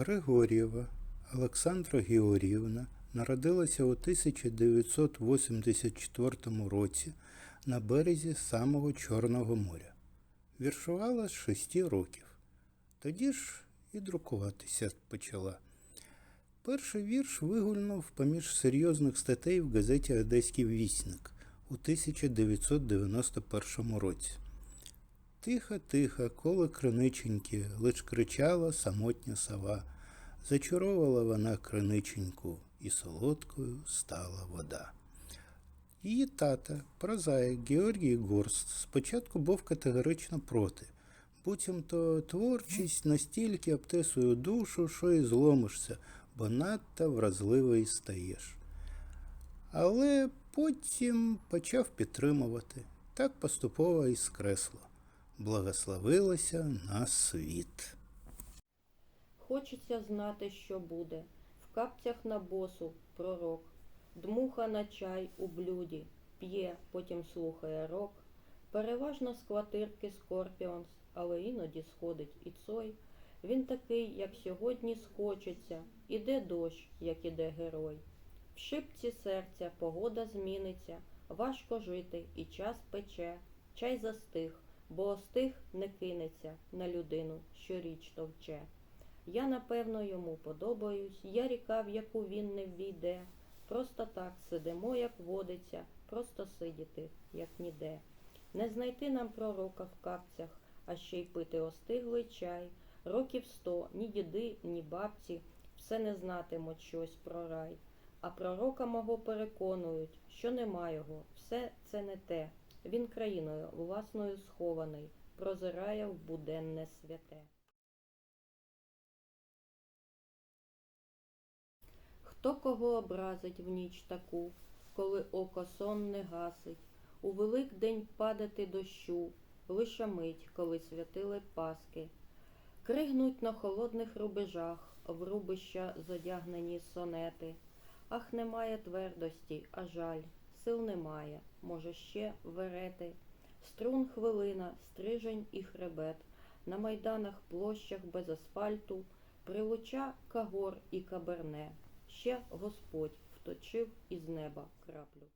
Григор'єва Олександра Георгіївна народилася у 1984 році на березі самого Чорного моря. Віршувала з шести років. Тоді ж і друкуватися почала. Перший вірш вигульнув поміж серйозних статей в газеті Одеський вісник у 1991 році. Тихо, тихо, коло криниченьки, лиш кричала самотня сова. Зачаровувала вона криниченьку, і солодкою стала вода. Її тата, прозаїк Георгій Горст, спочатку був категорично проти, буцімто творчість настільки обтесує душу, що і зломишся, бо надто вразливий стаєш. Але потім почав підтримувати. Так поступово і скресло. Благословилося на світ. Хочеться знати, що буде. В капцях на босу пророк, дмуха на чай у блюді, п'є, потім слухає рок. Переважно з квартирки Скорпіонс, але іноді сходить і цой. Він такий, як сьогодні схочеться, іде дощ, як іде герой. В шипці серця погода зміниться, важко жити і час пече, чай застиг, бо остиг не кинеться на людину, що річ товче. Я, напевно, йому подобаюсь, я ріка, в яку він не ввійде. Просто так сидимо, як водиться, просто сидіти, як ніде. Не знайти нам пророка в капцях, а ще й пити остиглий чай. Років сто ні діди, ні бабці все не знатимуть щось про рай. А пророка мого переконують, що нема його, все це не те. Він країною власною схований, прозирає в буденне святе. Хто кого образить в ніч таку, коли око сон не гасить, у Великдень падати дощу, лише мить, коли святили Паски. Кригнуть на холодних рубежах, в рубища зодягнені сонети. Ах, немає твердості, а жаль, сил немає, може ще верети. Струн хвилина, стрижень і хребет, на майданах площах без асфальту, прилуча кагор і каберне. Ще Господь вточив із неба краплю.